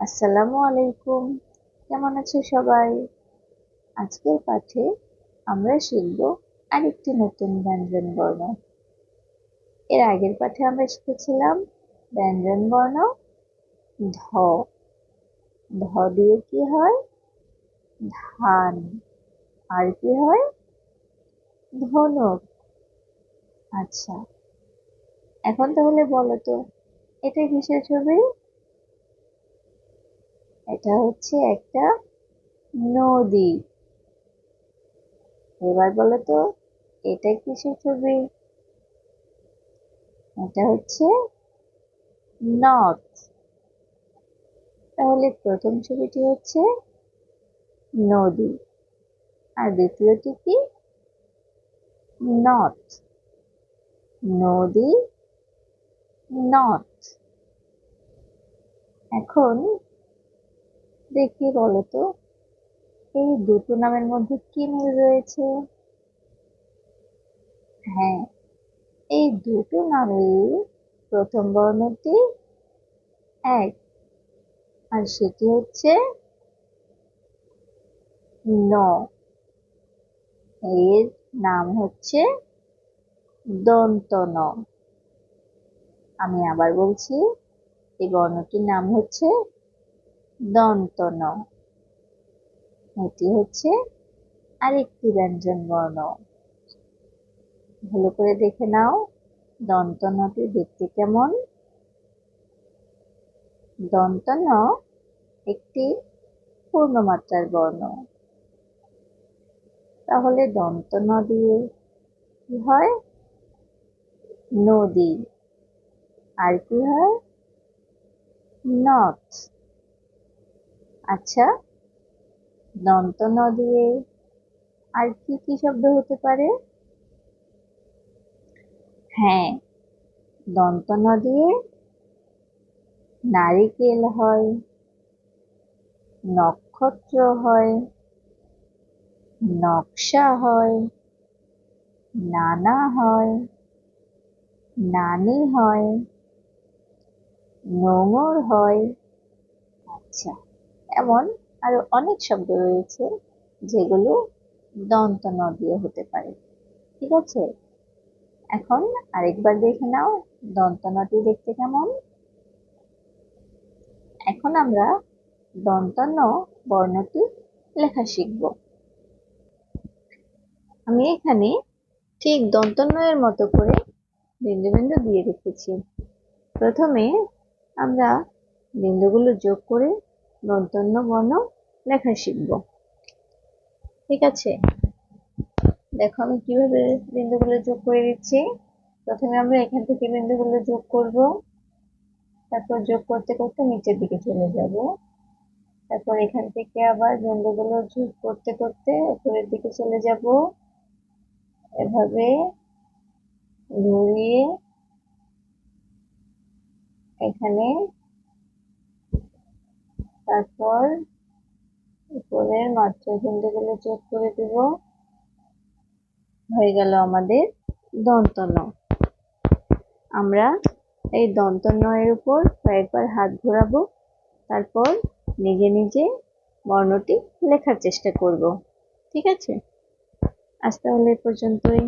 আসসালামু আলাইকুম। কেমন আছো সবাই? আজকের পাঠে আমরা শিখব আরেকটি নতুন ব্যঞ্জন বর্ণ। এর আগের পাঠে আমরা শিখেছিলাম ব্যঞ্জন বর্ণ ধ ধ দিয়ে কি হয়? ধান। আর কি হয়? ধনুক। আচ্ছা এখন তাহলে বলো তো, এটা কিসের ছবি? এটা হচ্ছে একটা নদী। এবার বলো তো, এটা কিসের ছবি? এটা হচ্ছে নথ তাহলে প্রথম ছবিটি হচ্ছে নদী, আর দ্বিতীয়টি কি? নথ নদী নথ এখন দেখি বলতো এই দুটো নামের মধ্যে কি মিল রয়েছে? হ্যাঁ এই দুটো নামের প্রথম বর্ণটি এক, আর সেটি হচ্ছে ন। এর নাম হচ্ছে দন্ত ন আমি আবার বলছি, এই বর্ণটির নাম হচ্ছে দন্ত ন এটি হচ্ছে আরেকটি ব্যঞ্জন বর্ণ ভালো করে দেখে নাও দন্ত নটি দেখতে কেমন? দন্ত ন একটি পূর্ণমাত্রার বর্ণ। তাহলে দন্ত ন দিয়ে কি হয়? নদী। আর কি হয়? নথ আচ্ছা দন্ত ন দিয়ে আর কি কি শব্দ হতে পারে? হ্যাঁ দন্ত ন দিয়ে নারিকেল হয়, নক্ষত্র হয়, নকশা হয়, নানা হয়, নানি হয় নোংর হয়। আচ্ছা। এমন আরও অনেক শব্দ রয়েছে যেগুলো দন্ত ন দিয়ে হতে পারে। ঠিক আছে? এখন আরেকবার দেখে নাও দন্ত নটি দেখতে কেমন। এখন আমরা দন্ত ন বর্ণটি লেখা শিখব। আমি এখানে ঠিক দন্তন্বয়ের মতো করে বিন্দু বিন্দু দিয়ে রেখেছি। প্রথমে আমরা বিন্দুগুলো যোগ করে দন্তন্য বর্ণ লেখা শিখব। ঠিক আছে? দেখো আমি কীভাবে বিন্দুগুলো যোগ করে দিচ্ছি। প্রথমে আমরা এখান থেকে বিন্দুগুলো যোগ করব। তারপর যোগ করতে করতে নিচের দিকে চলে যাব। তারপর এখান থেকে আবার বিন্দুগুলো যোগ করতে করতে উপরের দিকে চলে যাব। এভাবে ঘুরিয়ে এখানে তারপর উপরের মাত্র বিন্দুগুলো যোগ করে দেব। হয়ে গেল আমাদের দন্তন আমরা এই দন্তনয়ের উপর কয়েকবার হাত ঘোরাবো, তারপর নিজে নিজে বর্ণটি লেখার চেষ্টা করব। ঠিক আছে? আজ তাহলে পর্যন্তই।